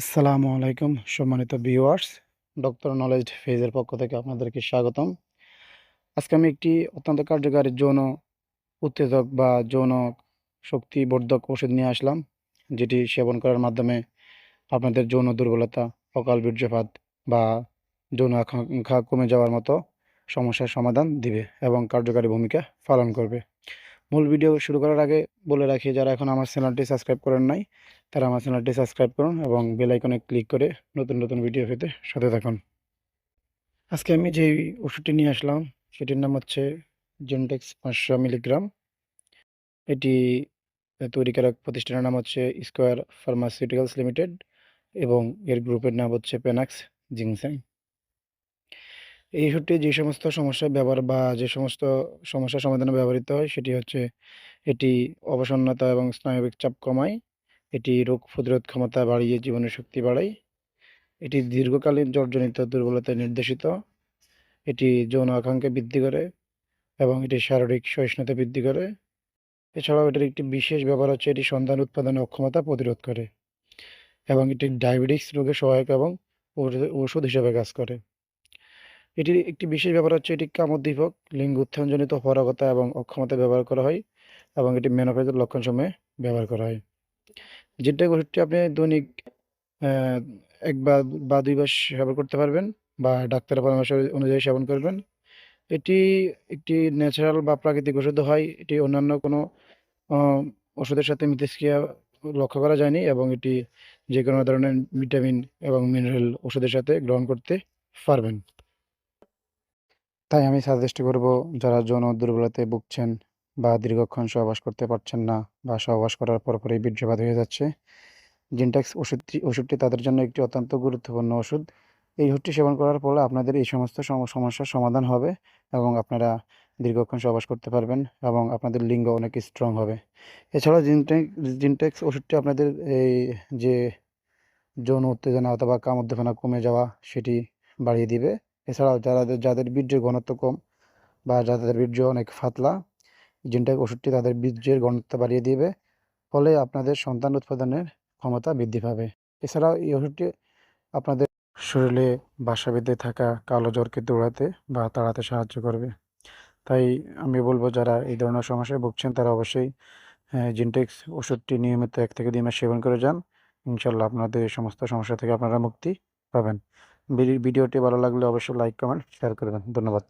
আসসালামু আলাইকুম, সম্মানিত ভিউয়ার্স। ডক্টর নলেজ ফেজের পক্ষ থেকে আপনাদেরকে স্বাগতম। আজকে আমি একটি অত্যন্ত কার্যকারী যৌন উত্তেজক বা যৌন শক্তিবর্ধক ওষুধ নিয়ে আসলাম, যেটি সেবন করার মাধ্যমে আপনাদের যৌন দুর্বলতা, অকাল বীর্যপাত বা যৌন আকাঙ্ক্ষা কমে যাওয়ার মতো সমস্যার সমাধান দিবে এবং কার্যকারী ভূমিকা পালন করবে। মূল ভিডিও শুরু করার আগে বলে রাখি, যারা এখন আমার চ্যানেলটি সাবস্ক্রাইব করেন নাই, তারা আমার চ্যানেলটি সাবস্ক্রাইব করুন এবং বেল আইকনে ক্লিক করে নতুন নতুন ভিডিও পেতে সাথে থাকুন। আজকে আমি যে ওষুধটি নিয়ে আসলাম, সেটির নাম হচ্ছে জেনটেক্স পাঁচশো মিলিগ্রাম। এটি তৈরিকারক প্রতিষ্ঠানের নাম হচ্ছে স্কোয়ার ফার্মাসিউটিক্যালস লিমিটেড এবং এর গ্রুপের নাম হচ্ছে পেনাক্স জিংসেং এই ওষুধটি যে সমস্ত সমস্যা ব্যবহার বা যে সমস্ত সমস্যার সমাধানে ব্যবহৃত হয়, সেটি হচ্ছে এটি অবসন্নতা এবং স্নায়বিক চাপ কমায়, এটি রোগ প্রতিরোধ ক্ষমতা বাড়িয়ে জীবনের শক্তি বাড়ায়, এটি দীর্ঘকালীন জর্জনিত দুর্বলতায় নির্দেশিত, এটি যৌন আকাঙ্ক্ষা বৃদ্ধি করে এবং এটি শারীরিক সহিষ্ণুতা বৃদ্ধি করে। এছাড়াও এটির একটি বিশেষ ব্যবহার হচ্ছে এটি সন্তান উৎপাদনের অক্ষমতা প্রতিরোধ করে এবং এটি ডায়াবেটিস রোগে সহায়ক এবং ওষুধ হিসেবে কাজ করে। এটির একটি বিশেষ ব্যাপার হচ্ছে এটি কামোদ্দীপক লিঙ্গ উত্থানজনিত হরকতা এবং অক্ষমতা ব্যবহার করা হয় এবং এটি মেনোফেজের লক্ষণ সময়ে ব্যবহার করা হয়। যেটা ওষুধটি আপনি দৈনিক এক বা বা দুই বার সেবন করতে পারবেন বা ডাক্তারের পরামর্শ অনুযায়ী সেবন করবেন। এটি একটি ন্যাচারাল বা প্রাকৃতিক ওষুধ হয়। এটি অন্যান্য কোনো ওষুধের সাথে মিথস্ক্রিয়া লক্ষ্য করা যায়নি এবং এটি যে কোনো ধরনের ভিটামিন এবং মিনারেল ওষুধের সাথে গ্রহণ করতে পারবেন। তাই আমি সাজেস্ট করব যারা যৌন দুর্বলতায় ভুগছেন বা দীর্ঘক্ষণ সহবাস করতে পারছেন না বা সহবাস করার পর পরই বীর্যপাত হয়ে যাচ্ছে জিনট্যাক্স ওষুধটি ওষুধটি তাদের জন্য একটি অত্যন্ত গুরুত্বপূর্ণ ওষুধ। এই ওষুধটি সেবন করার ফলে আপনাদের এই সমস্ত সমস্যার সমাধান হবে এবং আপনারা দীর্ঘক্ষণ সহবাস করতে পারবেন এবং আপনাদের লিঙ্গ অনেক স্ট্রং হবে। এছাড়াও জিনটেক জিনটেক্স ওষুধটি আপনাদের এই যে যৌন উত্তেজনা অথবা কাম উদ্দীপনা কমে যাওয়া সেটি বাড়িয়ে দিবে। এছাড়াও যারা যাদের বীর্যের ঘনত্ব কম বা যাদের বীর্য অনেক ফাতলা, জিনটেক ওষুধটি তাদের বীর্যের ঘনত্ব বাড়িয়ে দিবে, ফলে আপনাদের সন্তান উৎপাদনের ক্ষমতা বৃদ্ধি পাবে। এছাড়াও এই ওষুধটি আপনাদের শরীরে বাসা বেঁধে থাকা কালো জ্বরকে দৌড়াতে বা তাড়াতে সাহায্য করবে। তাই আমি বলব, যারা এই ধরনের সমস্যায় ভুগছেন, তারা অবশ্যই জিনটেক্স ওষুধটি নিয়মিত এক থেকে দুই মাস সেবন করে যান। ইনশাল্লাহ আপনাদের এই সমস্ত সমস্যা থেকে আপনারা মুক্তি পাবেন। ভিডিওটি ভালো লাগলে অবশ্যই লাইক কমেন্ট শেয়ার করবেন। ধন্যবাদ।